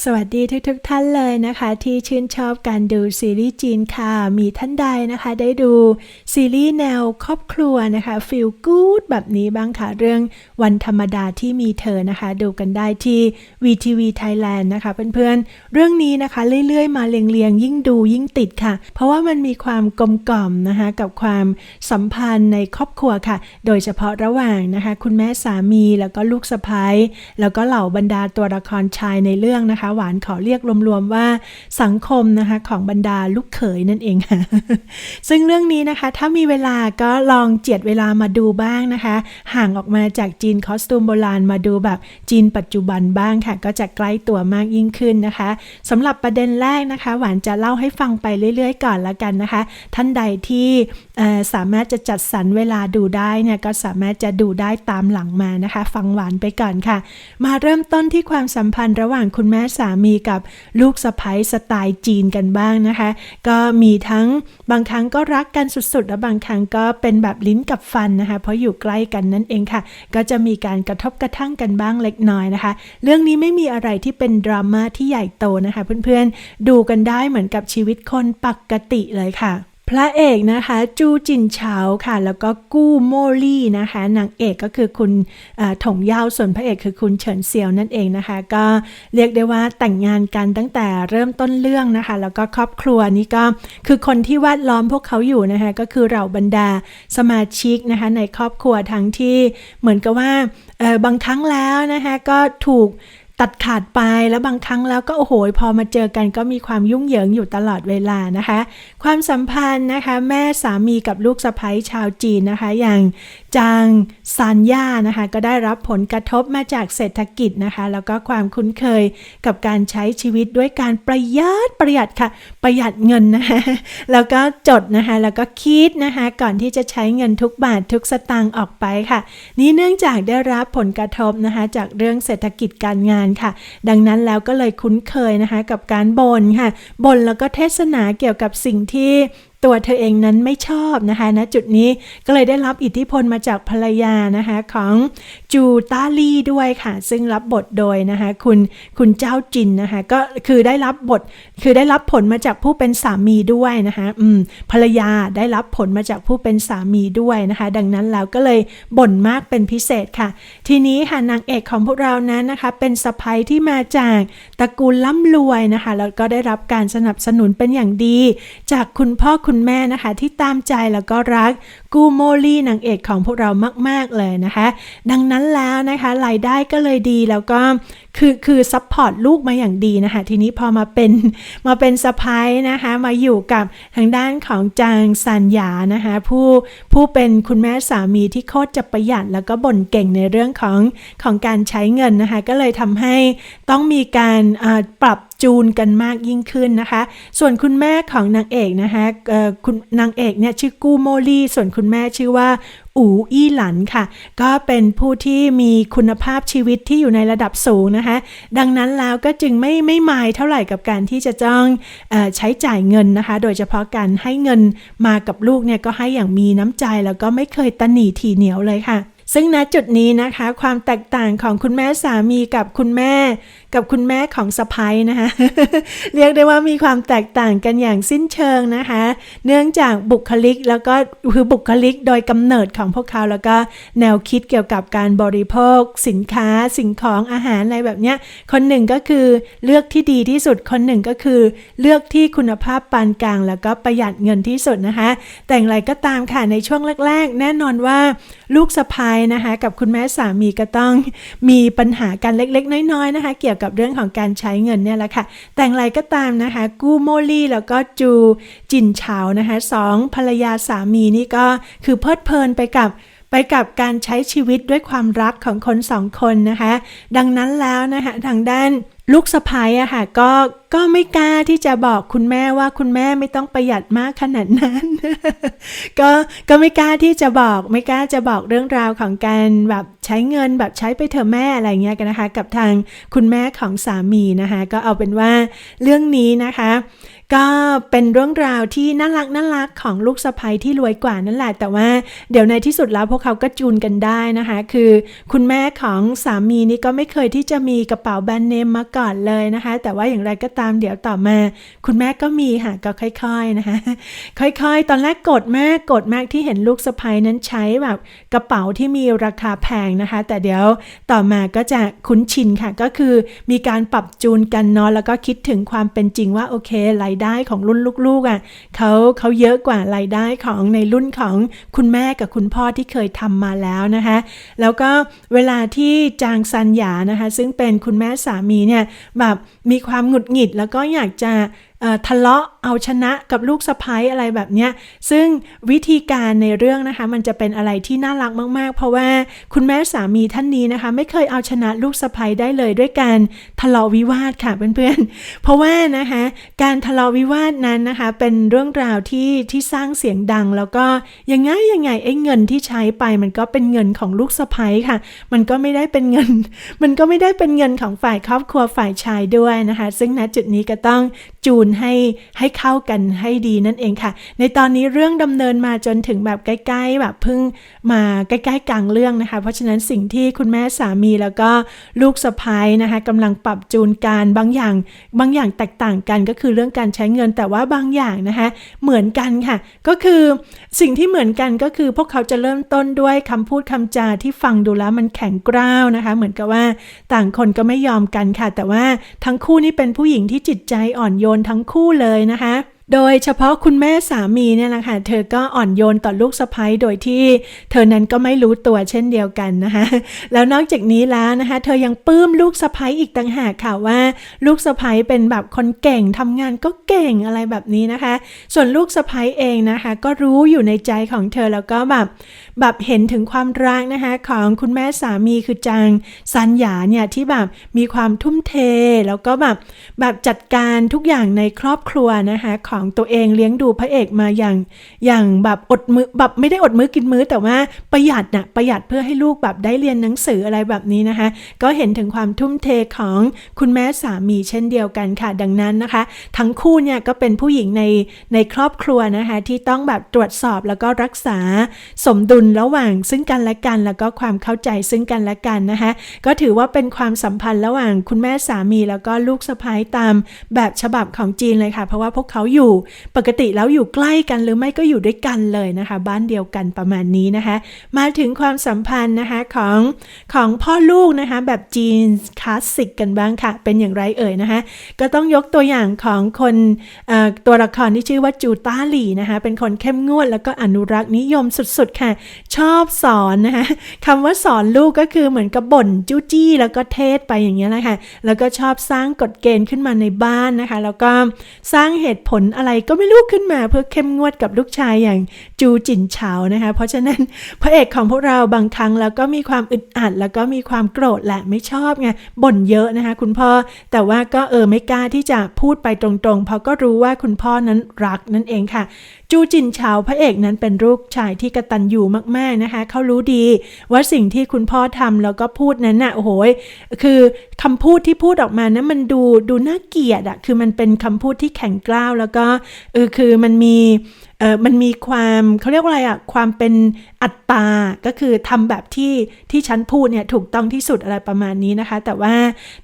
สวัสดีทุกๆทท่านเลยนะคะ ที่ชื่นชอบการดูซีรีส์จีนค่ะ มีท่านใดนะคะ ได้ดูซีรีส์แนวครอบครัวนะคะฟีลกู๊ดแบบนี้บ้างค่ะ เรื่องวันธรรมดาที่มีเธอนะคะ ดูกันได้ที่ VTV Thailand นะคะเพื่อนๆ เรื่องนี้นะคะ เรื่อยๆ มาเรียงๆ ยิ่งดูยิ่งติดค่ะ เพราะว่ามันมีความกลมกล่อมนะคะ กับความสัมพันธ์ในครอบครัวค่ะ โดยเฉพาะระหว่างนะคะ คุณแม่สามีแล้วก็ลูกสะใภ้แล้วก็เหล่าบรรดาตัวละครชายในเรื่องนะคะหวานขอเรียกรวมๆว่าสังคมนะคะของบรรดาลูกเขยนั่นเองค่ะ ซึ่งเรื่องนี้นะคะ ถ้ามีเวลาก็ลองเจียดเวลามาดูบ้างนะคะ ห่างออกมาจากจีนคอสตูมโบราณมาดูแบบจีนปัจจุบันบ้างค่ะ ก็จะใกล้ตัวมากยิ่งขึ้นนะคะสำหรับประเด็นแรกนะคะ หวานจะเล่าให้ฟังไปเรื่อยๆ ก่อนละกันนะคะ ท่านใดที่สามารถจะจัดสรรเวลาดูได้เนี่ยก็สามารถจะดูได้ตามหลังมานะคะ ฟังหวานไปก่อนค่ะ มาเริ่มต้นที่ความสัมพันธ์ระหว่างคุณแม่สามีกับลูกสะใภ้สไตล์จีนกันบ้างนะคะ ก็มีทั้งบางครั้งก็รักกันสุดๆ และบางครั้งก็เป็นแบบลิ้นกับฟันนะคะ เพราะอยู่ใกล้กันนั่นเองค่ะ ก็จะมีการกระทบกระทั่งกันบ้างเล็กน้อยนะคะ เรื่องนี้ไม่มีอะไรที่เป็นดราม่าที่ใหญ่โตนะคะ เพื่อนๆ ดูกันได้เหมือนกับชีวิตคนปกติเลยค่ะ พระเอกนะคะจูจินเฉาค่ะ แล้วก็กู้โมลี่นะคะนางเอกก็คือคุณถงยาวส่วนพระเอกคือคุณเฉินเซียวนั่นเองนะคะ ก็เรียกได้ว่าแต่งงานกันตั้งแต่เริ่มต้นเรื่องนะคะ แล้วก็ครอบครัวนี่ก็คือคนที่วดล้อมพวกเขาอยู่นะคะก็คือเราบรรดาสมาชิกนะคะในครอบครัวทั้งที่เหมือนกับว่าบางครั้งแล้วนะคะก็ถูก ตัดขาดไปแล้วบางครั้งแล้วก็โอ้โหพอมาเจอกันก็มีความยุ่งเหยิงอยู่ตลอดเวลานะคะ ความสัมพันธ์นะคะ แม่สามีกับลูกสะใภ้ชาวจีนนะคะ อย่าง จางซานย่านะคะก็ได้รับผลกระทบมาจากเศรษฐกิจนะคะ แล้วก็ความคุ้นเคยกับการใช้ชีวิตด้วยการประหยัดประหยัดค่ะ ประหยัดเงินนะคะแล้วก็จดนะคะแล้วก็คิดนะคะก่อนที่จะใช้เงินทุกบาททุกสตางค์ออกไปค่ะ นี่เนื่องจากได้รับผลกระทบนะคะจากเรื่องเศรษฐกิจการงานค่ะ ดังนั้นแล้วก็เลยคุ้นเคยนะคะกับการบ่นค่ะบ่นแล้วก็เทศนาเกี่ยวกับสิ่งที่ ตัวเธอเองนั้นไม่ชอบนะคะณนะจุดนี้ก็เลยได้รับอิทธิพลมาจากภรรยานะคะของจูตาลีด้วยค่ะ ซึ่งรับบทโดยนะคะคุณคุณเจ้าจินนะคะก็คือได้รับบทคือได้รับผลมาจากผู้เป็นสามีด้วยนะคะอืมภรรยาได้รับผลมาจากผู้เป็นสามีด้วยนะคะ ดังนั้นแล้วก็เลยบ่นมากเป็นพิเศษค่ะ ทีนี้ค่ะนางเอกของพวกเรานั้นนะคะ เป็นสะพ้ยที่มาจากตระกูลร่ำรวยนะคะแล้วก็ได้รับการสนับสนุนเป็นอย่างดี จากคุณพ่อคุณุณแม่นะคะ ที่ตามใจแล้วก็รักกูโมลี่นางเอกของพวกเรามาก ๆ เลยนะคะ ดังนั้นแล้วนะคะรายได้ก็เลยดีแล้วก็ คือคือซัพพอร์ตลูกมาอย่างดีนะคะทีนี้พอมาเป็นมาเป็นสะพ้ายนะคะมาอยู่กับทางด้านของจางซันยานะคะผู้ผู้เป็นคุณแม่สามีที่โคตรจะประหยัด แล้วก็บ่นเก่งในเรื่องของของการใช้เงินนะคะก็เลยทำให้ต้องมีการปรับจูนกันมากยิ่งขึ้นนะคะ ส่วนคุณแม่ของนางเอกนะคะคุณนางเอกเนี่ยชื่อกูโมลี่ ส่วนคุณแม่ชื่อว่า อูอี้หลันค่ะ ก็เป็นผู้ที่มีคุณภาพชีวิตที่อยู่ในระดับสูงนะคะ ดังนั้นแล้วก็จึงไม่ไม่หมายเท่าไหร่กับการที่จะจ้องอใช้จ่ายเงินนะคะ โดยเฉพาะการให้เงินมากับลูกเนี่ยก็ให้อย่างมีน้ำใจแล้วก็ไม่เคยตนีทีเหนียวเลยค่ะ ซึ่งณจุดนี้นะคะ ความแตกต่างของคุณแม่สามีกับคุณแม่ กับคุณแม่ของสะพ้ยนะคะ เรียกได้ว่ามีความแตกต่างกันอย่างสิ้นเชิงนะคะ เนื่องจากบุคลิกแล้วก็คือบุคลิกโดยกำเนิดของพวกเขาแล้วก็แนวคิดเกี่ยวกับการบริโภค สินค้าสิ่งของอาหารอะไรแบบนี้คนหนึ่งก็คือเลือกที่ดีที่สุดคนหนึ่งก็คือ เลือกที่คุณภาพปานกลาง แล้วก็ประหยัดเงินที่สุดนะคะ แต่อย่างไรก็ตามค่ะในช่วงแรก ๆ แน่นอนว่าลูกสะพ้ยนะคะกับคุณแม่สามีก็ต้องมีปัญหากันเล็กๆ น้อยๆนะคะ เกี่ยวกับเรื่องของการใช้เงินเนี่ยแหละค่ะ แต่งไรก็ตามนะคะ กู้โมลี่แล้วก็จูจินเฉานะคะสองภรรยาสามีนี่ก็คือเพลิดเพลินไปกับ ไปกับการใช้ชีวิตด้วยความรักของคนสองคนนะคะ ดังนั้นแล้วนะคะทางด้านลูกสะพ้ายอะค่ะก็ก็ไม่กล้าที่จะบอกคุณแม่ว่าคุณแม่ไม่ต้องประหยัดมากขนาดนั้น ก็ก็ไม่กล้าที่จะบอก ไม่กล้าจะบอกเรื่องราวของการแบบใช้เงินแบบใช้ไปเถอะแม่อะไรเงี้ยกันนะคะ กับทางคุณแม่ของสามีนะคะ ก็เอาเป็นว่าเรื่องนี้นะคะ ก็เป็นเรื่องราวที่น่ารักน่ารักของลูกสะใภ้ที่รวยกว่านั่นแหละ แต่ว่าเดี๋ยวในที่สุดแล้วพวกเขาก็จูนกันได้นะคะ คือคุณแม่ของสามีนี่ก็ไม่เคยที่จะมีกระเป๋าแบรนด์เนมมาก่อนเลยนะคะ แต่ว่าอย่างไรก็ตามเดี๋ยวต่อมา คุณแม่ก็มีค่ะก็ค่อยๆนะคะ ค่อยๆ ตอนแรกกรธมากโกรธมากที่เห็นลูกสะใภ้นั้นใช้แบบกระเป๋าที่มีราคาแพงนะคะ แต่เดี๋ยวต่อมาก็จะคุ้นชินค่ะก็คือมีการปรับจูนกันเนาะแล้วก็คิดถึงความเป็นจริงว่าโอเครายได้ของรุ่นลูกๆอะเขาเขาเยอะกว่ารายได้ของในรุ่นของคุณแม่กับคุณพ่อที่เคยทำมาแล้วนะคะ แล้วก็เวลาที่จางซันหยานะคะ ซึ่งเป็นคุณแม่สามีเนี่ยแบบมีความหงุดหงิดแล้วก็อยากจะทะเลาะ เอาชนะกับลูกสะพ้ยอะไรแบบเนี้ยซึ่งวิธีการในเรื่องนะคะ มันจะเป็นอะไรที่น่ารักมาก ๆ เพราะว่าคุณแม่สามีท่านนี้นะคะ ไม่เคยเอาชนะลูกสะพ้ยได้เลยด้วยการทะเลาะวิวาทค่ะเพื่อนๆ เพราะว่านะคะการทะเลาะวิวาทนั้นนะคะ เป็นเรื่องราวที่ที่สร้างเสียงดัง แล้วก็ยังไงยังไงไอ้เงินที่ใช้ไปมันก็เป็นเงินของลูกสะพ้ยค่ะ มันก็ไม่ได้เป็นเงิน มันก็ไม่ได้เป็นเงินของฝ่ายครอบครัวฝ่ายชายด้วยนะคะ ซึ่งณจุดนี้ก็ต้องจูนให้ให้เข้ากันให้ดีนั่นเองค่ะ ในตอนนี้เรื่องดำเนินมาจนถึงแบบใกล้ๆแบบเพิ่งมาใกล้ๆกลางเรื่องนะคะ เพราะฉะนั้นสิ่งที่คุณแม่สามีแล้วก็ลูกสะพ้ายนะคะกำลังปรับจูนการบางอย่างบางอย่างแตกต่างกันก็คือเรื่องการใช้เงินแต่ว่าบางอย่างนะคะเหมือนกันค่ะ ก็คือสิ่งที่เหมือนกันก็คือพวกเขาจะเริ่มต้นด้วยคำพูดคำจาที่ฟังดูแล้วมันแข็งกร้าวนะคะ เหมือนกับว่าต่างคนก็ไม่ยอมกันค่ะ แต่ว่าทั้งคู่นี่เป็นผู้หญิงที่จิตใจอ่อนโยนทั้งคู่เลยนะคะนะคะ โดยเฉพาะคุณแม่สามีเนี่ยแหละค่ะ เธอก็อ่อนโยนต่อลูกสะใภ้โดยที่เธอนั้นก็ไม่รู้ตัวเช่นเดียวกันนะคะ แล้วนอกจากนี้แล้วนะคะ เธอยังปลื้มลูกสะใภ้อีกต่างหากค่ะว่า ลูกสะใภ้เป็นแบบคนเก่งทำงานก็เก่งอะไรแบบนี้นะคะ ส่วนลูกสะใภ้เองนะคะ ก็รู้อยู่ในใจของเธอแล้วก็แบบแบบเห็นถึงความรักนะคะ ของคุณแม่สามีคือจางซันหยาเนี่ยที่แบบมีความทุ่มเทแล้วก็แบบแบบจัดการทุกอย่างในครอบครัวนะคะของตัวเองเลี้ยงดูพระเอกมาอย่างอย่างแบบอดมือแบบไม่ได้อดมื้อกินมื้อแต่ว่าประหยัดนะประหยัดเพื่อให้ลูกแบบได้เรียนหนังสืออะไรแบบนี้นะคะ ก็เห็นถึงความทุ่มเทของคุณแม่สามีเช่นเดียวกันค่ะ ดังนั้นนะคะ ทั้งคู่เนี่ยก็เป็นผู้หญิงในในครอบครัวนะคะที่ต้องแบบตรวจสอบแล้วก็รักษาสมดุลระหว่างซึ่งกันและกัน แล้วก็ความเข้าใจซึ่งกันและกันนะคะ ก็ถือว่าเป็นความสัมพันธ์ระหว่างคุณแม่สามีแล้วก็ลูกสะใภ้ตามแบบฉบับของจีนเลยค่ะ เพราะว่าพวกเขาอยู่ปกติแล้วอยู่ใกล้กันหรือไม่ก็อยู่ด้วยกันเลยนะคะ บ้านเดียวกันประมาณนี้นะคะ มาถึงความสัมพันธ์นะคะของของพ่อลูกนะคะ แบบจีนคลาสสิกกันบ้างค่ะ เป็นอย่างไรเอ่ยนะคะ ก็ต้องยกตัวอย่างของคนตัวละครที่ชื่อว่าจูต้าหลี่นะคะ เป็นคนเข้มงวดแล้วก็อนุรักษ์นิยมสุดๆค่ะ ชอบสอนนะคะคำว่าสอนลูกก็คือเหมือนกับบ่นจู้จี้ แล้วก็เทศไปอย่างเงี้ยนะคะแล้วก็ชอบสร้างกฎเกณฑ์ขึ้นมาในบ้านนะคะ แล้วก็สร้างเหตุผลอะไรก็ไม่รู้ขึ้นมาเพื่อเข้มงวดกับลูกชายอย่างจูจินเฉานะคะ เพราะฉะนั้นพระเอกของพวกเราบางครั้งแล้วก็มีความอึดอัด แล้วก็มีความโกรธแหละไม่ชอบไงบ่นเยอะนะคะ คุณพ่อแต่ว่าก็เออไม่กล้าที่จะพูดไปตรงๆ เพราะก็รู้ว่าคุณพ่อนั้นรักนั่นเองค่ะ จูจินเฉาพระเอกนั้นเป็นลูกชายที่กระตันอยู่มากๆนะคะเขารู้ดีว่าสิ่งที่คุณพ่อทำแล้วก็พูดนั้นน่ะโอ้โหคือคำพูดที่พูดออกมานะมันดูดูน่าเกลียดอะคือมันเป็นคำพูดที่แข็งกร้าวแล้วก็เออคือมันมีเออมันมีความเขาเรียกว่าอะไรอะความเป็นอัตตา ก็คือทำแบบที่ที่ฉันพูดเนี่ยถูกต้องที่สุดอะไรประมาณนี้นะคะ แต่ว่า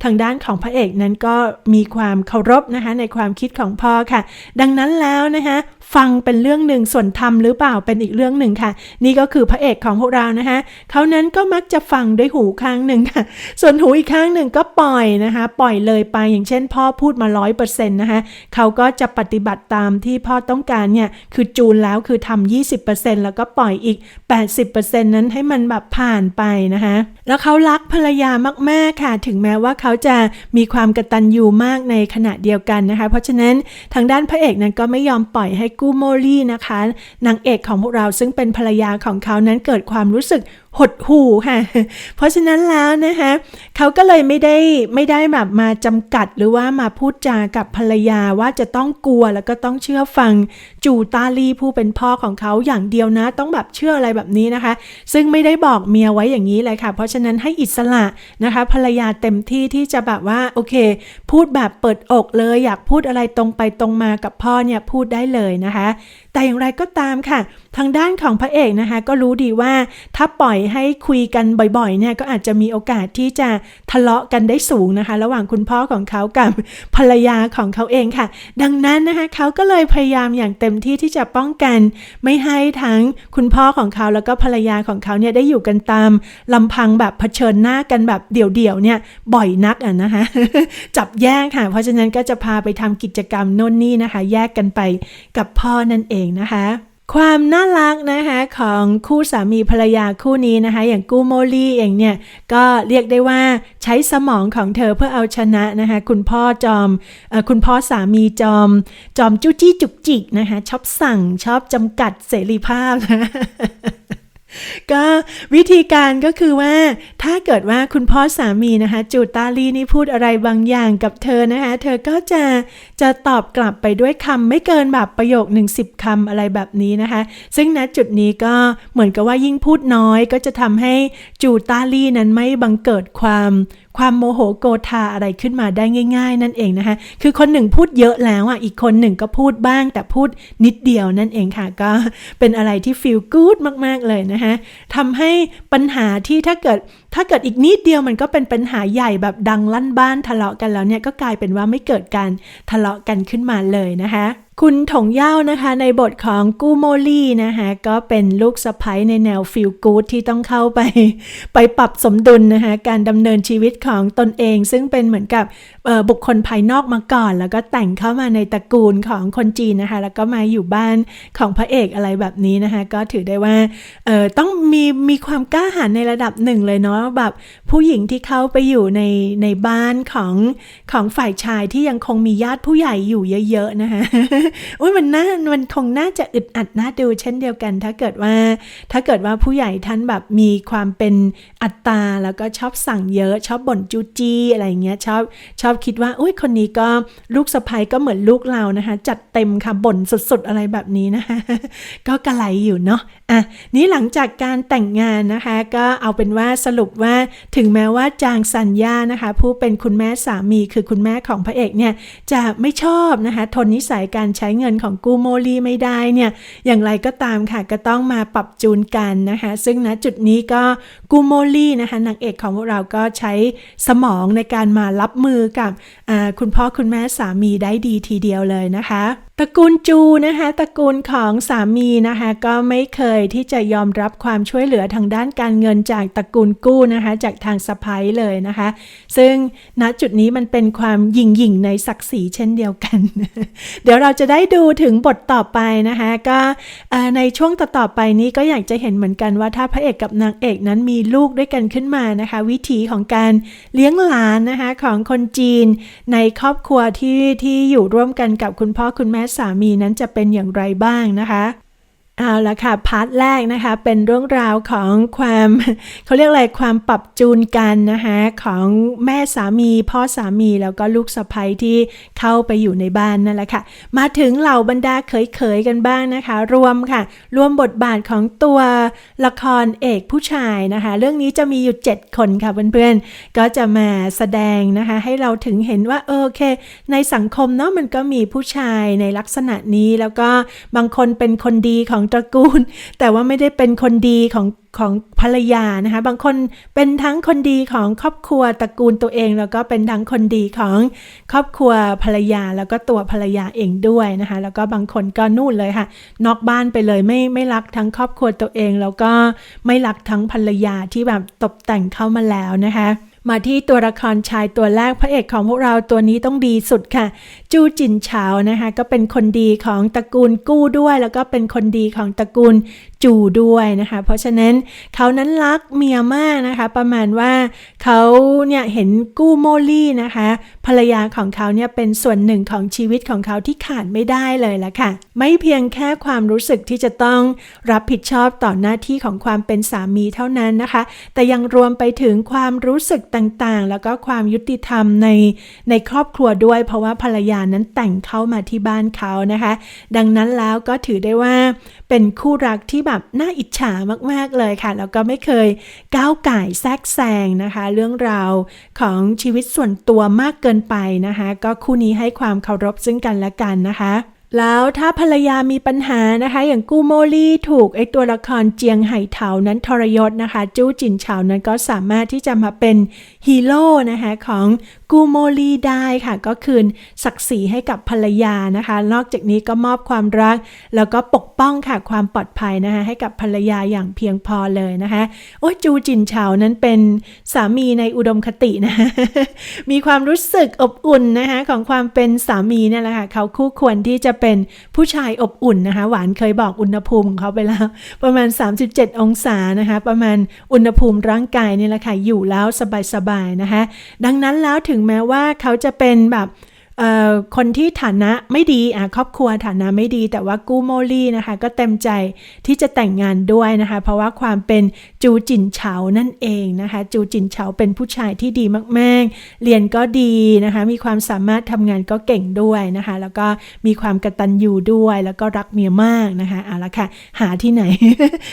ทางด้านของพระเอกนั้นก็มีความเคารพนะคะในความคิดของพ่อค่ะ ดังนั้นแล้วนะคะ ฟังเป็นเรื่องหนึ่งส่วนทำหรือเปล่าเป็นอีกเรื่องหนึ่งค่ะ นี่ก็คือพระเอกของพวกเรานะคะเขานั้นก็มักจะฟังด้วยหูข้างหนึ่งค่ะ ส่วนหูอีกข้างหนึ่งก็ปล่อยนะคะ ปล่อยเลยไปอย่างเช่น พ่อพูดมาร้อยเปอร์เซ็นต์นะคะเขาก็จะปฏิบัติตามที่พ่อต้องการเนี่ยคือจูนแล้วคือทำ20%แล้วก็ปล่อยอีก80%นั้นให้มันแบบผ่านไปนะคะแล้วเขารักภรรยามากๆค่ะ ถึงแม้ว่าเขาจะมีความกระตันยูมากในขณะเดียวกันนะคะ เพราะฉะนั้นทางด้านพระเอกนั้นก็ไม่ยอมปล่อยให้กูโมลี่นะคะนางเอกของพวกเราซึ่งเป็นภรรยาของเขานั้นเกิดความรู้สึกหดหู่ค่ะ เพราะฉะนั้นแล้วนะคะเขาก็เลยไม่ได้ไม่ได้แบบมาจำกัดหรือว่ามาพูดจากับภรรยาว่าจะต้องกลัวแล้วก็ต้องเชื่อฟังจูตาลีผู้เป็นพ่อของเขาอย่างเดียวนะ ต้องแบบเชื่ออะไรแบบนี้นะคะ ซึ่งไม่ได้บอกเมียไว้อย่างนี้เลยค่ะ เพราะฉะนั้นให้อิสระนะคะ ภรรยาเต็มที่ที่จะแบบว่าโอเค พูดแบบเปิดอกเลย อยากพูดอะไรตรงไปตรงมากับพ่อเนี่ยพูดได้เลยนะคะ แต่อย่างไรก็ตามค่ะ ทางด้านของพระเอกนะคะก็รู้ดีว่าถ้าปล่อยให้คุยกันบ่อยๆเนี่ยก็อาจจะมีโอกาสที่จะทะเลาะกันได้สูงนะคะ ระหว่างคุณพ่อของเขากับภรรยาของเขาเองค่ะ ดังนั้นนะคะเขาก็เลยพยายามอย่างเต็มที่ที่จะป้องกัน ไม่ให้ทั้งคุณพ่อของเขาแล้วก็ภรรยาของเขาเนี่ยได้อยู่กันตามลำพังแบบเผชิญหน้ากันแบบเดี่ยวๆเนี่ยบ่อยนักอะนะคะจับแยกค่ะ เพราะฉะนั้นก็จะพาไปทำกิจกรรมโน่นนี่นะคะ แยกกันไปกับพ่อนั่นเองนะคะ ความน่ารักนะคะของคู่สามีภรรยาคู่นี้นะคะอย่างกูโมลี่เองเนี่ยก็เรียกได้ว่าใช้สมองของเธอเพื่อเอาชนะนะคะคุณพ่อจอมออคุณพ่อสามีจอม จอมจุจี้จุกจิกนะคะชอบสั่งชอบจำกัดเสรีภาพนะ ก็วิธีการก็คือว่าถ้าเกิดว่าคุณพ่อสามีนะคะ จูตาลีนี่พูดอะไรบางอย่างกับเธอนะคะ เธอก็จะจะตอบกลับไปด้วยคำไม่เกินแบบประโยคหนึ่งสิบคำอะไรแบบนี้นะคะ ซึ่งณจุดนี้ก็เหมือนกับว่ายิ่งพูดน้อยก็จะทำให้จูตาลีนั้นไม่บังเกิดความ ความโมโหโกธาอะไรขึ้นมาได้ง่าย ๆ นั่นเองนะคะ คือคนหนึ่งพูดเยอะแล้วอะอีกคนหนึ่งก็พูดบ้าง แต่พูดนิดเดียวนั่นเองค่ะ ก็เป็นอะไรที่ฟีลกู๊ดมาก ๆ เลยนะคะทำให้ปัญหาที่ถ้าเกิดถ้าเกิดอีกนิดเดียวมันก็เป็นปัญหาใหญ่แบบดังลั่นบ้านทะเลาะกันแล้วเนี่ยก็กลายเป็นว่าไม่เกิดการทะเลาะกันขึ้นมาเลยนะคะ คุณถงเย่านะคะในบทของกูโมลี่นะคะก็เป็นลูกสะใภ้ในแนวฟิลกู๊ดที่ต้องเข้าไป ไปปรับสมดุลนะคะการดำเนินชีวิตของตนเอง ซึ่งเป็นเหมือนกับบุคคลภายนอกมาก่อน แล้วก็แต่งเข้ามาในตระกูลของคนจีนนะคะแล้วก็มาอยู่บ้านของพระเอกอะไรแบบนี้นะคะก็ถือได้ว่าต้องมีมีความกล้าหาญในระดับหนึ่งเลยเนาะแบบผู้หญิงที่เข้าไปอยู่ในในบ้านของของฝ่ายชายที่ยังคงมีญาติผู้ใหญ่อยู่เยอะๆนะคะอุ้ยมันน่ามันคงน่าจะอึดอัดน่าดูเช่นเดียวกัน ถ้าเกิดว่า ถ้าเกิดว่าผู้ใหญ่ท่านแบบมีความเป็นอัตตาแล้วก็ชอบสั่งเยอะ ชอบบ่นจูจี้อะไรเงี้ยชอบชอบคิดว่าอุ้ยคนนี้ก็ลูกสะใภ้ก็เหมือนลูกเรานะคะ จัดเต็มค่ะบ่นสุดๆอะไรแบบนี้นะคะก็กระไรอยู่เนาะอะนี่หลังจากการแต่งงานนะคะ ก็เอาเป็นว่าสรุปว่าถึงแม้ว่าจางสัญญานะคะ ผู้เป็นคุณแม่สามีคือคุณแม่ของพระเอกเนี่ยจะไม่ชอบนะคะ ทนนิสัยการใช้เงินของกูโมลีไม่ได้เนี่ย อย่างไรก็ตามค่ะก็ต้องมาปรับจูนกันนะคะ ซึ่งณจุดนี้ก็กูโมลีนะคะนางเอกของพวกเราก็ใช้สมองในการมารับมือกับ คุณพ่อคุณแม่สามีได้ดีทีเดียวเลยนะคะตระกูลจูนะคะตระกูลของสามีนะคะก็ไม่เคยที่จะยอมรับความช่วยเหลือทางด้านการเงินจากตระกูลกู้นะคะจากทางสะพ้ยเลยนะคะ ซึ่งณจุดนี้มันเป็นความหยิ่งหยิ่งในศักดิ์ศรีเช่นเดียวกัน เดี๋ยวเราจะได้ดูถึงบทต่อไปนะคะก็ในช่วงต่อๆไปนี้ก็อยากจะเห็นเหมือนกันว่าถ้าพระเอกกับนางเอกนั้นมีลูกด้วยกันขึ้นมานะคะ วิธีของการเลี้ยงหลานนะคะของคนจีนในครอบครัวที่ที่อยู่ร่วมกันกับคุณพ่อคุณแม่สามีนั้นจะเป็นอย่างไรบ้างนะคะ เอาละค่ะ พาร์ทแรกนะคะ เป็นเรื่องราวของความเขาเรียกอะไรความปรับจูนกันนะคะของแม่สามี พ่อสามีแล้วก็ลูกสะใภ้ที่เข้าไปอยู่ในบ้านนั่นแหละค่ะ มาถึงเหล่าบรรดาเขยๆกันบ้างนะคะ รวมค่ะ รวมบทบาทของตัวละครเอกผู้ชายนะคะ เรื่องนี้จะมีอยู่ 7 คนค่ะเพื่อนๆ ก็จะมาแสดงนะคะ ให้เราถึงเห็นว่าโอเค ในสังคมเนาะมันก็มีผู้ชายในลักษณะนี้แล้วก็บางคนเป็นคนดีของตระกูล แต่ว่าไม่ได้เป็นคนดีของของภรรยานะคะ บางคนเป็นทั้งคนดีของครอบครัวตระกูลตัวเอง แล้วก็เป็นทั้งคนดีของครอบครัวภรรยา แล้วก็ตัวภรรยาเองด้วยนะคะ แล้วก็บางคนก็นู่นเลยค่ะ นอกบ้านไปเลยไม่ไม่รักทั้งครอบครัวตัวเอง แล้วก็ไม่รักทั้งภรรยาที่แบบตกแต่งเข้ามาแล้วนะคะ มาที่ตัวละครชายตัวแรกพระเอกของพวกเราตัวนี้ต้องดีสุดค่ะ จูจินเฉานะคะ ก็เป็นคนดีของตระกูลกู้ด้วย แล้วก็เป็นคนดีของตระกูลจูด้วยนะคะ เพราะฉะนั้นเขานั้นรักเมียมากนะคะ ประมาณว่าเขาเนี่ยเห็นกู้โมลี่นะคะ ภรรยาของเขาเนี่ยเป็นส่วนหนึ่งของชีวิตของเขาที่ขาดไม่ได้เลยละค่ะ ไม่เพียงแค่ความรู้สึกที่จะต้องรับผิดชอบต่อหน้าที่ของความเป็นสามีเท่านั้นนะคะ แต่ยังรวมไปถึงความรู้สึกต่างๆ แล้วก็ความยุติธรรมในในครอบครัวด้วย เพราะว่าภรรยานั้นแต่งเข้ามาที่บ้านเขานะคะ ดังนั้นแล้วก็ถือได้ว่าเป็นคู่รักที่แบบน่าอิจฉามากๆเลยค่ะ แล้วก็ไม่เคยก้าวไก่แทรกแซงนะคะ เรื่องราวของชีวิตส่วนตัวมากเกินไปนะคะ ก็คู่นี้ให้ความเคารพซึ่งกันและกันนะคะ แล้วถ้าภรรยามีปัญหานะคะ อย่างกู้โมลี่ถูกไอตัวละครเจียงไห่เถานั้นทรยศนะคะ จู้จินเฉานั้นก็สามารถที่จะมาเป็นฮีโร่นะคะของกูโมลีได้ค่ะ ก็คืนศักดิ์ศรีให้กับภรรยานะคะ นอกจากนี้ก็มอบความรัก แล้วก็ปกป้องค่ะความปลอดภัยนะคะ ให้กับภรรยาอย่างเพียงพอเลยนะคะโอ้จูจินเฉานั้นเป็นสามีในอุดมคตินะะมีความรู้สึกอบอุ่นนะคะของความเป็นสามีนี่แหละค่ะเขาคู่ควรที่จะเป็นผู้ชายอบอุ่นนะคะ หวานเคยบอกอุณหภูมิของเขาไปแล้ว ประมาณ 37 องศานะคะ ประมาณอุณหภูมิร่างกายนี่แหละค่ะอยู่แล้วสบายๆนะคะ ดังนั้นแล้วถึงแม้ว่าเขาจะเป็นแบบ คนที่ฐานะไม่ดีอะครอบครัวฐานะไม่ดี แต่ว่ากู้โมลี่นะคะ ก็เต็มใจที่จะแต่งงานด้วยนะคะ เพราะว่าความเป็นจูจินเฉานั่นเองนะคะ จูจินเฉาเป็นผู้ชายที่ดีมาก ๆ เรียนก็ดีนะคะ มีความสามารถทำงานก็เก่งด้วยนะคะ แล้วก็มีความกระตัญญูด้วย แล้วก็รักเมียมากนะคะเอาละค่ะ หาที่ไหน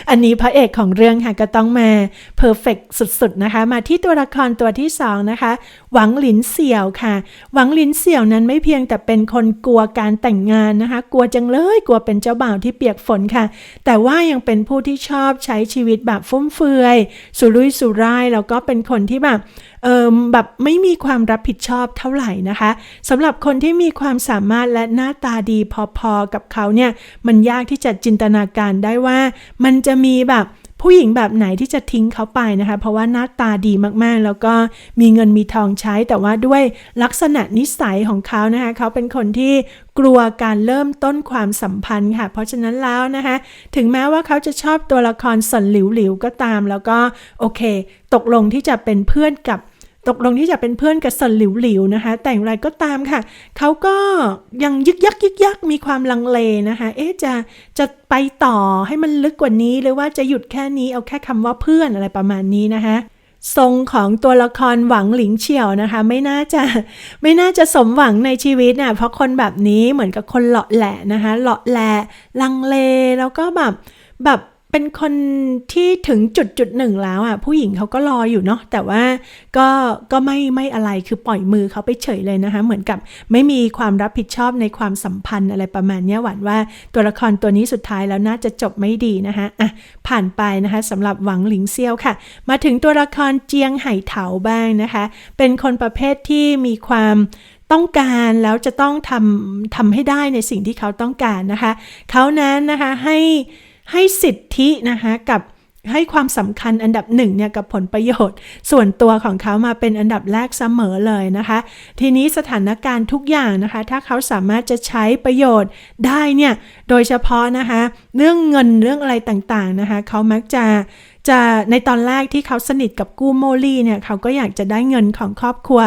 อันนี้พระเอกของเรื่องค่ะก็ต้องมาเพอร์เฟกสุด ๆ นะคะ มาที่ตัวละครตัวที่สองนะคะ หวังหลินเสี่ยวค่ะ หวังหลินเสี่ยวนั้นไม่เพียงแต่เป็นคนกลัวการแต่งงานนะคะ กลัวจังเลยกลัวเป็นเจ้าบ่าวที่เปียกฝนค่ะ แต่ว่ายังเป็นผู้ที่ชอบใช้ชีวิตแบบฟุ่มเฟือย สุรุ่ยสุร่าย แล้วก็เป็นคนที่แบบเออแบบไม่มีความรับผิดชอบเท่าไหร่นะคะสำหรับคนที่มีความสามารถและหน้าตาดีพอๆกับเขาเนี่ยมันยากที่จะจินตนาการได้ว่า มันจะมีแบบ ผู้หญิงแบบไหนที่จะทิ้งเขาไปนะคะ เพราะว่าหน้าตาดีมากๆ แล้วก็มีเงินมีทองใช้ แต่ว่าด้วยลักษณะนิสัยของเขานะคะ เขาเป็นคนที่กลัวการเริ่มต้นความสัมพันธ์ค่ะ เพราะฉะนั้นแล้วนะคะ ถึงแม้ว่าเขาจะชอบตัวละครสนหลิวหลิวก็ตาม แล้วก็โอเค ตกลงที่จะเป็นเพื่อนกับ ตกลงที่จะเป็นเพื่อนกับสนหลิวหลิวนะคะ แต่อย่างไรก็ตามค่ะ เขาก็ยังยึกยักยึกยักมีความลังเลนะคะ เอ๊ะจะจะไปต่อให้มันลึกกว่านี้ หรือว่าจะหยุดแค่นี้เอาแค่คำว่าเพื่อนอะไรประมาณนี้นะคะทรงของตัวละครหวังหลิงเฉียวนะคะ ไม่น่าจะไม่น่าจะสมหวังในชีวิตน่ะเพราะคนแบบนี้เหมือนกับคนเลาะแหละนะคะเลาะแหละลังเลแล้วก็แบบแบบ เป็นคนที่ถึงจุดจุดหนึ่งแล้วอะผู้หญิงเขาก็รออยู่เนาะแต่ว่าก็ก็ไม่ไม่อะไรคือปล่อยมือเขาไปเฉยเลยนะคะ เหมือนกับไม่มีความรับผิดชอบในความสัมพันธ์อะไรประมาณนี้หวานว่าตัวละครตัวนี้สุดท้ายแล้วน่าจะจบไม่ดีนะคะอะผ่านไปนะคะสำหรับหวังหลิงเซียวค่ะ มาถึงตัวละครเจียงไห่เถาบ้างนะคะ เป็นคนประเภทที่มีความต้องการแล้วจะต้องทำทำให้ได้ในสิ่งที่เขาต้องการนะคะ เขานั้นนะคะให้ ให้สิทธินะคะกับให้ความสำคัญอันดับหนึ่งเนี่ยกับผลประโยชน์ ส่วนตัวของเขามาเป็นอันดับแรกเสมอเลยนะคะ ทีนี้สถานการณ์ทุกอย่างนะคะ ถ้าเขาสามารถจะใช้ประโยชน์ได้เนี่ย โดยเฉพาะนะคะ เรื่องเงินเรื่องอะไรต่างๆนะคะ เขามักจะ จะในตอนแรกที่เขาสนิทกับกู้โมลี่เนี่ยเขาก็อยากจะได้เงินของครอบครัว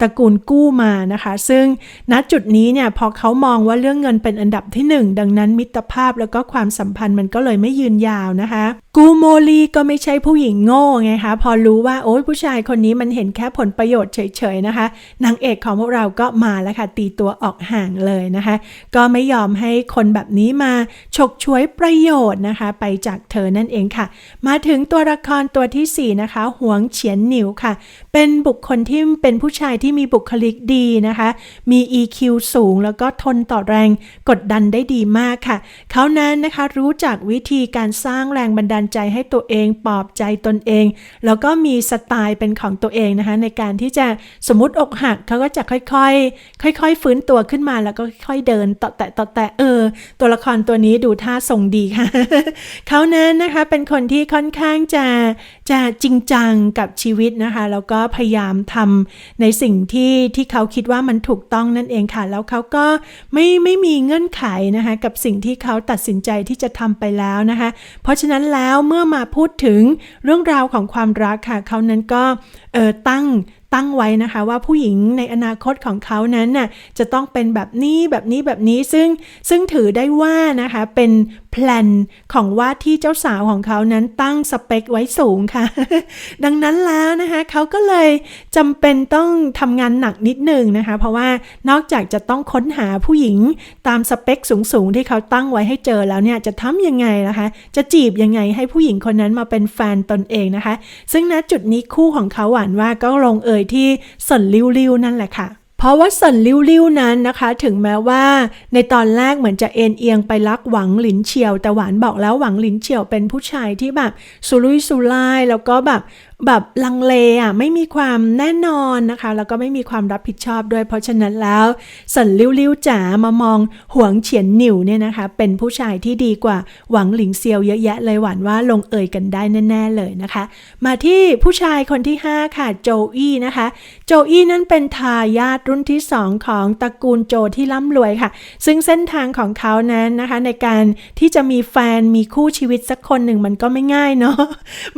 ตระกูลกู้มานะคะ ซึ่งณจุดนี้เนี่ยพอเขามองว่าเรื่องเงินเป็นอันดับที่หนึ่งดังนั้นมิตรภาพแล้วก็ความสัมพันธ์มันก็เลยไม่ยืนยาวนะคะ กูโมลีก็ไม่ใช่ผู้หญิงโง่ไงคะ พอรู้ว่าโอ้ยผู้ชายคนนี้มันเห็นแค่ผลประโยชน์เฉยๆนะคะนางเอกของพวกเราก็มาแล้วค่ะ ตีตัวออกห่างเลยนะคะ ก็ไม่ยอมให้คนแบบนี้มาฉกฉวยประโยชน์นะคะ ไปจากเธอนั่นเองค่ะ มาถึงตัวละครตัวที่ 4 นะคะ หวงเฉียนหนิวค่ะ เป็นบุคคลที่เป็นผู้ชายที่มีบุคลิกดีนะคะ มี EQ สูงแล้วก็ทนต่อแรงกดดันได้ดีมากค่ะ เขานั้นนะคะรู้จักวิธีการสร้างแรงบันดาลนใจให้ตัวเองปลอบใจตนเอง แล้วก็มีสไตล์เป็นของตัวเองนะคะ ในการที่จะสมมติอกหักเขาก็จะค่อยๆ ค่อย ๆ ฟื้นตัวขึ้นมาแล้วก็ค่อยเดินต่อแตะต่อแตะเออ ตัวละครตัวนี้ดูท่าทรงดีค่ะเขานั้นนะคะเป็นคนที่ค่อนข้างจะจะจริงจังกับชีวิตนะคะ แล้วก็พยายามทำในสิ่งที่ที่เขาคิดว่ามันถูกต้องนั่นเองค่ะ แล้วเขาก็ไม่ไม่มีเงื่อนไขนะคะ กับสิ่งที่เขาตัดสินใจที่จะทำไปแล้วนะคะ เพราะฉะนั้นแล้วแล้วเมื่อมาพูดถึงเรื่องราวของความรักค่ะเขานั้นก็เออตั้งตั้งไว้นะคะว่าผู้หญิงในอนาคตของเขานั้นน่ะจะต้องเป็นแบบนี้แบบนี้แบบนี้ซึ่งซึ่งถือได้ว่านะคะเป็น แพลนของว่าที่เจ้าสาวของเขานั้นตั้งสเปคไว้สูงค่ะ ดังนั้นแล้วนะคะเขาก็เลยจำเป็นต้องทำงานหนักนิดหนึ่งนะคะ เพราะว่านอกจากจะต้องค้นหาผู้หญิงตามสเปคสูงๆ ที่เขาตั้งไว้ให้เจอแล้วเนี่ยจะทำยังไงนะคะ จะจีบยังไงให้ผู้หญิงคนนั้นมาเป็นแฟนตนเองนะคะ ซึ่งณจุดนี้คู่ของเขาหวานว่าก็ลงเอยที่สนริ้วๆนั่นแหละค่ะ ราะว่าสันลิ้วๆนั้นนะคะ ถึงแม้ว่าในตอนแรกเหมือนจะเอ็นเอียงไปรักหวังหลินเฉียว แต่หวานบอกแล้วหวังหลินเฉียวเป็นผู้ชายที่แบบสุรุ่ยสุร่ายแล้วก็แบบ แบบลังเลอะไม่มีความแน่นอนนะคะ แล้วก็ไม่มีความรับผิดชอบด้วย เพราะฉะนั้นแล้วสันริ้วๆจ๋ามามองหวงเฉียนหนิวเนี่ยนะคะ เป็นผู้ชายที่ดีกว่าหวังหลิงเซียวเยอะแยะเลยหวานว่าลงเอยกันได้แน่ ๆเลยนะคะ มาที่ผู้ชายคนที่ 5 ค่ะโจอี้นะคะ โจอี้นั้นเป็นทายาทรุ่นที่ 2 ของตระกูลโจที่ร่ำรวยค่ะ ซึ่งเส้นทางของเขานั้นนะคะ ในการที่จะมีแฟนมีคู่ชีวิตสักคนหนึ่งมันก็ไม่ง่ายเนาะ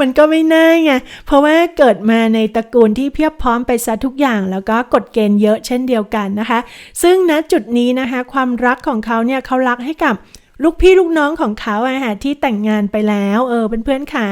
มันก็ไม่น่ายไงเพราราะว่าเกิดมาในตระกูลที่เพียบพร้อมไปซะทุกอย่าง แล้วก็กฎเกณฑ์เยอะเช่นเดียวกันนะคะ ซึ่งณจุดนี้นะคะ ความรักของเขาเนี่ยเขารักให้กับ ลูกพี่ลูกน้องของเขาอะค่ะที่แต่งงานไปแล้ว เออเพื่อนๆค่ะ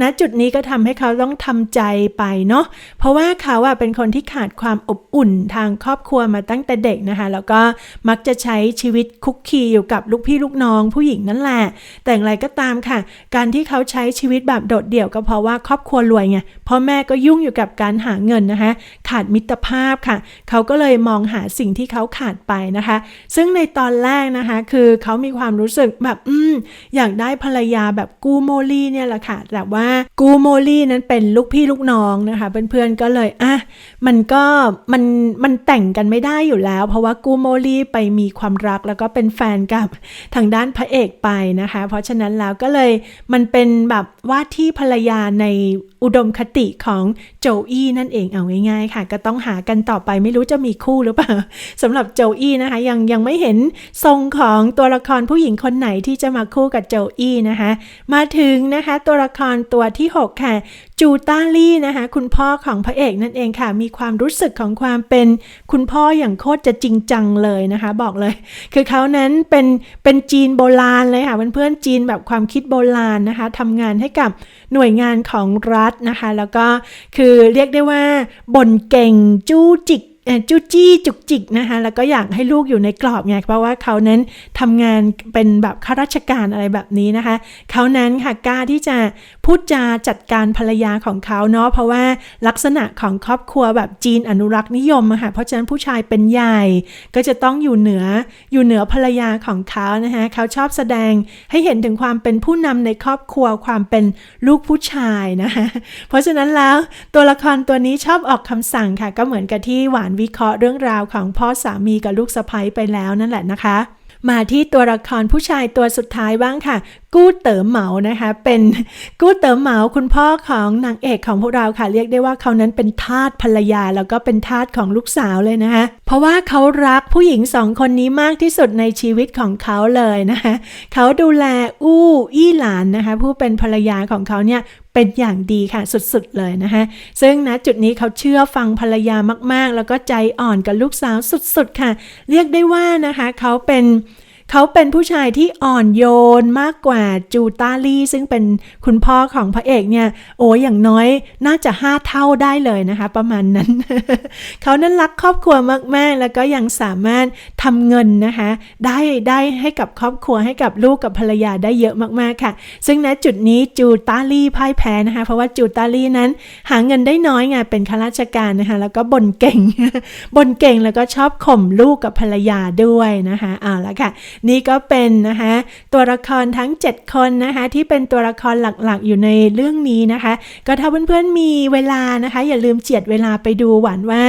ณจุดนี้ก็ทำให้เขาต้องทำใจไปเนาะเพราะว่าเขาอะเป็นคนที่ขาดความอบอุ่นทางครอบครัวมาตั้งแต่เด็กนะคะ แล้วก็มักจะใช้ชีวิตคุกคีอยู่กับลูกพี่ลูกน้องผู้หญิงนั่นแหละ แต่อย่างไรก็ตามค่ะ การที่เขาใช้ชีวิตแบบโดดเดี่ยวก็เพราะว่าครอบครัวรวยไงพ่อแม่ก็ยุ่งอยู่กับการหาเงินนะคะ ขาดมิตรภาพค่ะ เขาก็เลยมองหาสิ่งที่เขาขาดไปนะคะ ซึ่งในตอนแรกนะคะ คือเขามีความรูู้้สึกแบบอืมอยากได้ภรรยาแบบกูโมลี่เนี่ยแหละค่ะ แต่ว่ากูโมลี่นั้นเป็นลูกพี่ลูกน้องนะคะเพื่อนๆก็เลยอะมันก็มันมันแต่งกันไม่ได้อยู่แล้ว เพราะว่ากูโมลี่ไปมีความรักแล้วก็เป็นแฟนกับทางด้านพระเอกไปนะคะ เพราะฉะนั้นแล้วก็เลยมันเป็นแบบว่าที่ภรรยาในอุดมคติของโจอี้นั่นเองเอาง่ายๆค่ะ ก็ต้องหากันต่อไปไม่รู้จะมีคู่หรือเปล่าสำหรับโจอี้นะคะ ยังยังไม่เห็นทรงของตัวละครผู้หญิงคนไหนที่จะมาคู่กับโจอี้นะคะ มาถึงนะคะตัวละครตัวที่ 6 ค่ะ จูต้าลี่นะคะ คุณพ่อของพระเอกนั่นเองค่ะ มีความรู้สึกของความเป็นคุณพ่ออย่างโคตรจะจริงจังเลยนะคะ บอกเลย คือเขานั้นเป็นเป็นจีนโบราณเลยค่ะเพื่อนๆจีนแบบความคิดโบราณนะคะทำงานให้กับหน่วยงานของรัฐนะคะ แล้วก็คือเรียกได้ว่าบ่นเก่งจู้จิก จู้จี้จุกจิกนะคะแล้วก็อยากให้ลูกอยู่ในกรอบไงเพราะว่าเขานั้นทำงานเป็นแบบข้าราชการอะไรแบบนี้นะคะ เขานั้นค่ะกล้าที่จะพูดจาจัดการภรรยาของเขาเนาะเพราะว่าลักษณะของครอบครัวแบบจีนอนุรักษ์นิยมค่ะเพราะฉะนั้นผู้ชายเป็นใหญ่ ก็จะต้องอยู่เหนืออยู่เหนือภรรยาของเขานะคะเขาชอบแสดงให้เห็นถึงความเป็นผู้นำในครอบครัวความเป็นลูกผู้ชายนะคะเพราะฉะนั้นแล้วตัวละครตัวนี้ชอบออกคำสั่งค่ะก็เหมือนกับที่หวานวิเคราะห์เรื่องราวของพ่อสามีกับลูกสะใภ้ไปแล้วนั่นแหละนะคะ มาที่ตัวละครผู้ชายตัวสุดท้ายบ้างค่ะ กู้เต๋อเหมานะคะ เป็นกู้เต๋อเหมาคุณพ่อของนางเอกของพวกเราค่ะ เรียกได้ว่าเขานั้นเป็นทาสภรรยาแล้วก็เป็นทาสของลูกสาวเลยนะคะ เพราะว่าเขารักผู้หญิงสองคนนี้มากที่สุดในชีวิตของเขาเลยนะคะเขาดูแลอู้อี้หลานนะคะ ผู้เป็นภรรยาของเขาเนี่ย เป็นอย่างดีค่ะสุดๆเลยนะคะซึ่งณจุดนี้เขาเชื่อฟังภรรยามากๆ แล้วก็ใจอ่อนกับลูกสาวสุดๆค่ะ เรียกได้ว่านะคะเขาเป็น เขาเป็นผู้ชายที่อ่อนโยนมากกว่าจูตาลี่ ซึ่งเป็นคุณพ่อของพระเอกเนี่ย โอ้อย่างน้อยน่าจะห้าเท่าได้เลยนะคะ ประมาณนั้น เขานั้นรักครอบครัวมาก ๆ แล้วก็ยังสามารถทำเงินนะคะ ได้ได้ให้กับครอบครัวให้กับลูกกับภรรยาได้เยอะมาก ๆ ค่ะ ซึ่งณจุดนี้จูตาลี่พ่ายแพ้นะคะ เพราะว่าจูตาลี่นั้น หาเงินได้น้อยไงเป็นข้าราชการนะคะแล้วก็บ่นเก่งบ่นเก่งแล้วก็ชอบข่มลูกกับภรรยาด้วยนะคะเอาละค่ะนี่ก็เป็นนะคะตัวละครทั้ง 7 คนนะคะที่เป็นตัวละครหลักๆ อยู่ในเรื่องนี้นะคะ ก็ถ้าเพื่อนๆมีเวลานะคะ อย่าลืมเจียดเวลาไปดูหวานว่า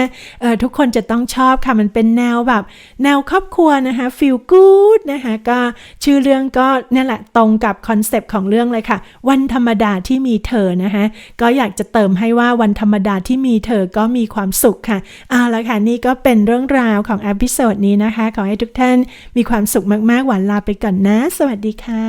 ทุกคนจะต้องชอบค่ะมันเป็นแนวแบบ แนวครอบครัวนะคะ feel good นะคะก็ชื่อเรื่องก็นี่แหละตรงกับคอนเซปต์ของเรื่องเลยค่ะ วันธรรมดาที่มีเธอนะคะก็อยากจะเติมให้ว่าวันธรรมดาที่มีเธอก็มีความสุขค่ะเอาละค่ะนี่ก็เป็นเรื่องราวของอพิโซดนี้นะคะ ขอให้ทุกท่านมีความสุขมากๆ หวานลาไปก่อนนะ สวัสดีค่ะ